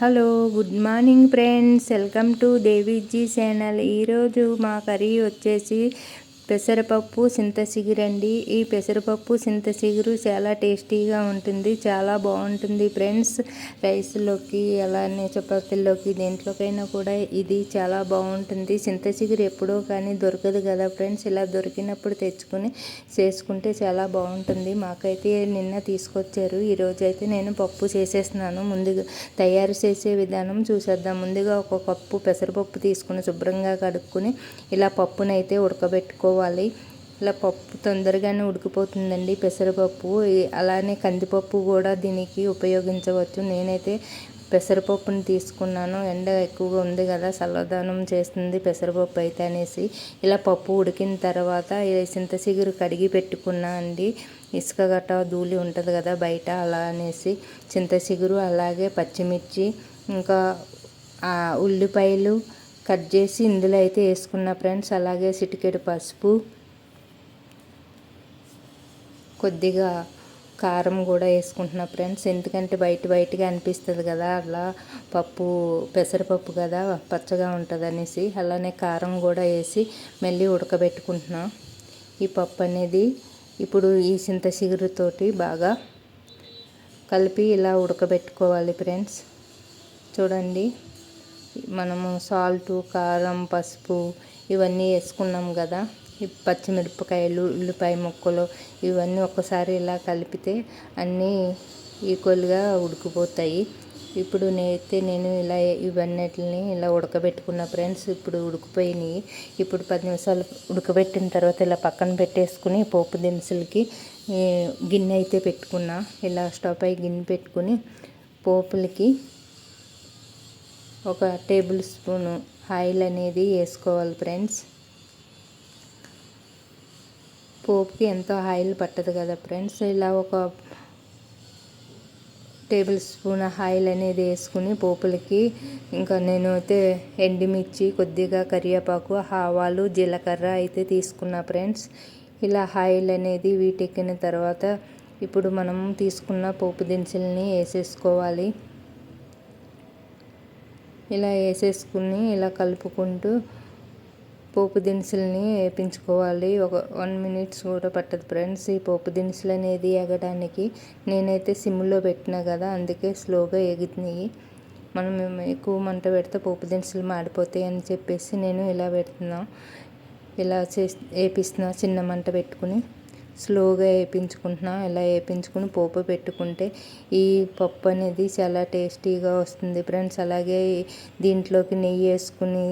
Hello good morning friends. Welcome to Deviji channel. ఈరోజు మా curry వచ్చేసి పెసరపప్పు చింతచిగురండి ఈ పెసరపప్పు సింతసిగురు చాలా టేస్టీగా ఉంటుంది. చాలా బాగుంటుంది ఫ్రెండ్స్. రైస్లోకి అలానే చపాతీల్లోకి దేంట్లోకైనా కూడా ఇది చాలా బాగుంటుంది. చింతచిగురు ఎప్పుడో కానీ దొరకదు కదా ఫ్రెండ్స్. ఇలా దొరికినప్పుడు తెచ్చుకుని చేసుకుంటే చాలా బాగుంటుంది. మాకైతే నిన్న తీసుకొచ్చారు. ఈరోజు అయితే నేను పప్పు చేసేస్తున్నాను. ముందుగా తయారు చేసే విధానం చూసేద్దాం. ముందుగా ఒక కప్పు పెసరపప్పు తీసుకుని శుభ్రంగా కడుక్కొని ఇలా పప్పునైతే ఉడకబెట్టుకో పెట్టుకోవాలి ఇలా పప్పు తొందరగానే ఉడికిపోతుందండి. పెసరపప్పు అలానే కందిపప్పు కూడా దీనికి ఉపయోగించవచ్చు. నేనైతే పెసరపప్పుని తీసుకున్నాను. ఎండ ఎక్కువగా ఉంది కదా చల్లదనం చేస్తుంది పెసరపప్పు అయితే అనేసి. ఇలా పప్పు ఉడికిన తర్వాత చింత చిగురు కడిగి పెట్టుకున్నా అండి. ఇసుక గట్ట ధూళి ఉంటుంది కదా బయట అలా అనేసి. చింత చిగురు అలాగే పచ్చిమిర్చి ఇంకా ఉల్లిపాయలు కట్ చేసి ఇందులో అయితే వేసుకున్న ఫ్రెండ్స్ అలాగే సిటికెడు పసుపు కొద్దిగా కారం కూడా వేసుకుంటున్నా ఫ్రెండ్స్. ఎందుకంటే బయట బయటగా అనిపిస్తుంది కదా అలా పప్పు పెసరపప్పు కదా పచ్చగా ఉంటుంది అనేసి అలానే కారం కూడా వేసి మళ్ళీ ఉడకబెట్టుకుంటున్నా. ఈ పప్పు అనేది ఇప్పుడు ఈ చింత చిగురుతోటి బాగా కలిపి ఇలా ఉడకబెట్టుకోవాలి ఫ్రెండ్స్. చూడండి. మనము సాల్టు కారం పసుపు ఇవన్నీ వేసుకున్నాం కదా. ఈ పచ్చిమిరపకాయలు ఉల్లిపాయ ముక్కలు ఇవన్నీ ఒక్కసారి ఇలా కలిపితే అన్నీ ఈక్వల్గా ఉడికిపోతాయి. ఇప్పుడు నేనైతే నేను ఇలా ఇవన్నిటిని ఇలా ఉడకబెట్టుకున్న ఫ్రెండ్స్ ఇప్పుడు ఉడికిపోయినాయి. ఇప్పుడు పది నిమిషాలు ఉడకబెట్టిన తర్వాత ఇలా పక్కన పెట్టేసుకుని పోపు దినుసులకి గిన్నె అయితే పెట్టుకున్నా. ఇలా స్టవ్ పై గిన్నె పెట్టుకుని పోపులకి ఒక టేబుల్ స్పూను ఆయిల్ అనేది వేసుకోవాలి ఫ్రెండ్స్. పోపుకి ఎంతో ఆయిల్ పట్టదు కదా ఫ్రెండ్స్. ఇలా ఒక టేబుల్ స్పూన్ ఆయిల్ అనేది వేసుకుని పోపులకి ఇంకా నేను అయితే ఎండుమిర్చి కొద్దిగా కరివేపాకు ఆవాలు జీలకర్ర అయితే తీసుకున్నా ఫ్రెండ్స్. ఇలా ఆయిల్ అనేది వీటెక్కిన తర్వాత ఇప్పుడు మనం తీసుకున్న పోపు దినుసుల్ని వేసేసుకోవాలి. ఇలా వేసేసుకుని ఇలా కలుపుకుంటూ పోపు దినుసులని వేపించుకోవాలి. ఒక వన్ మినిట్స్ కూడా పట్టదు ఫ్రెండ్స్. ఈ పోపు దినుసులు అనేది ఎగడానికి నేనైతే సిమ్లో పెట్టినా కదా అందుకే స్లోగా ఎగుతున్నాయి. మనం ఎక్కువ మంట పెడితే పోపు దినుసులు మాడిపోతాయి అని చెప్పేసి నేను ఇలా పెడుతున్నా. ఇలా చేసి వేపిస్తున్నా చిన్న మంట పెట్టుకుని. స్లోగా వేయించుకుంటున్నా ఇలా వేయించుకుని పోపు పెట్టుకుంటే ఈ పప్పు అనేది చాలా టేస్టీగా వస్తుంది ఫ్రెండ్స్. అలాగే దీంట్లోకి నెయ్యి వేసుకుని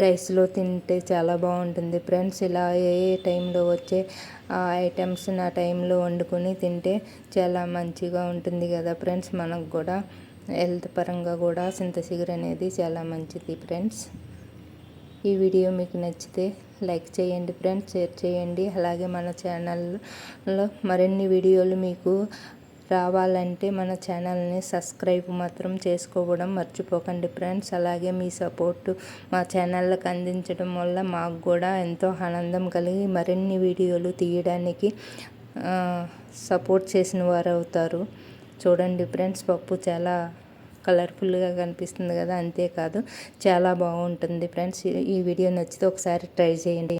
రైస్లో తింటే చాలా బాగుంటుంది ఫ్రెండ్స్. ఇలా ఏ టైంలో వచ్చే ఆ ఐటమ్స్ నా టైంలో వండుకొని తింటే చాలా మంచిగా ఉంటుంది కదా ఫ్రెండ్స్. మనకు కూడా హెల్త్ పరంగా కూడా సింతసిగర్ అనేది చాలా మంచిది ఫ్రెండ్స్. ఈ వీడియో మీకు నచ్చితే లైక్ చేయండి ఫ్రెండ్స్ షేర్ చేయండి. అలాగే మన ఛానల్లో మరిన్ని వీడియోలు మీకు రావాలంటే మన ఛానల్ని సబ్స్క్రైబ్ మాత్రం చేసుకోవడం మర్చిపోకండి ఫ్రెండ్స్. అలాగే మీ సపోర్టు మా ఛానళ్ళకు అందించడం వల్ల మాకు కూడా ఎంతో ఆనందం కలిగి మరిన్ని వీడియోలు తీయడానికి సపోర్ట్ చేసిన వారు అవుతారు చూడండి ఫ్రెండ్స్ పప్పు చాలా కలర్ఫుల్గా కనిపిస్తుంది కదా అంతేకాదు చాలా బాగుంటుంది. ఫ్రెండ్స్ ఈ వీడియో నచ్చితే ఒకసారి ట్రై చేయండి.